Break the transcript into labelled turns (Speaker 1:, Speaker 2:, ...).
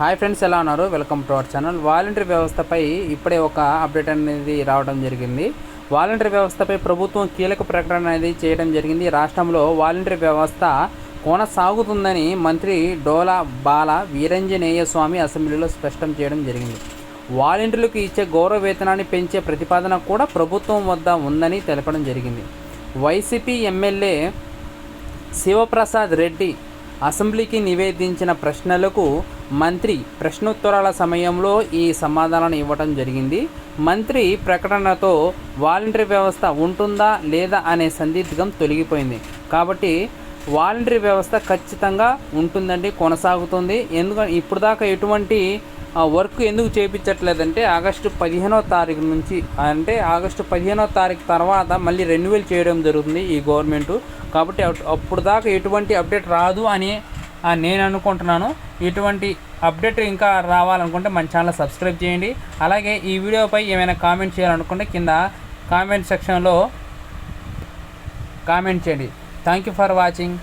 Speaker 1: Hi friends ఎలా ఉన్నారు? Welcome to our channel. Volunteer వ్యవస్థపై ఇప్పుడే ఒక అప్డేట్ అనేది రావడం జరిగింది. వాలంటరీ వ్యవస్థపై ప్రభుత్వం కీలక ప్రకటన అనేది చేయడం జరిగింది. రాష్ట్రంలో వాలంటరీ వ్యవస్థ కొనసాగుతుందని మంత్రి డోలా బాల వీరంజనేయ స్వామి అసెంబ్లీలో స్పష్టం చేయడం జరిగింది. వాలంటీర్లకు ఇచ్చే గౌరవ వేతనాన్ని పెంచే ప్రతిపాదన కూడా ప్రభుత్వం వద్ద ఉందని తెలపడం జరిగింది. వైసీపీ ఎమ్మెల్యే శివప్రసాద్ రెడ్డి అసెంబ్లీకి నివేదించిన ప్రశ్నలకు మంత్రి ప్రశ్నోత్తరాల సమయంలో ఈ సమాధానాలు ఇవ్వటం జరిగింది. మంత్రి ప్రకటనతో వాలంటరీ వ్యవస్థ ఉంటుందా లేదా అనే సందిగ్ధం తొలగిపోయింది. కాబట్టి వాలంటరీ వ్యవస్థ ఖచ్చితంగా ఉంటుందండి కొనసాగుతుంది. ఎందుకంటే ఇప్పుడు దాకా ఎటువంటి వర్క్ ఎందుకు చేయించట్లేదంటే ఆగస్టు పదిహేనో తారీఖు నుంచి అంటే ఆగస్టు పదిహేనో తారీఖు తర్వాత మళ్ళీ రెన్యువల్ చేయడం జరుగుతుంది ఈ గవర్నమెంట్. కాబట్టి అప్- అప్పుడు దాకా ఎటువంటి అప్డేట్ రాదు అని నేను అనుకుంటున్నాను. ఇటువంటి అప్డేట్ ఇంకా రావాలనుకుంటే మన ఛానల్ సబ్స్క్రైబ్ చేయండి. అలాగే ఈ వీడియోపై ఏమైనా కామెంట్ చేయాలనుకుంటే కింద కామెంట్ సెక్షన్లో కామెంట్ చేయండి. Thank you for watching.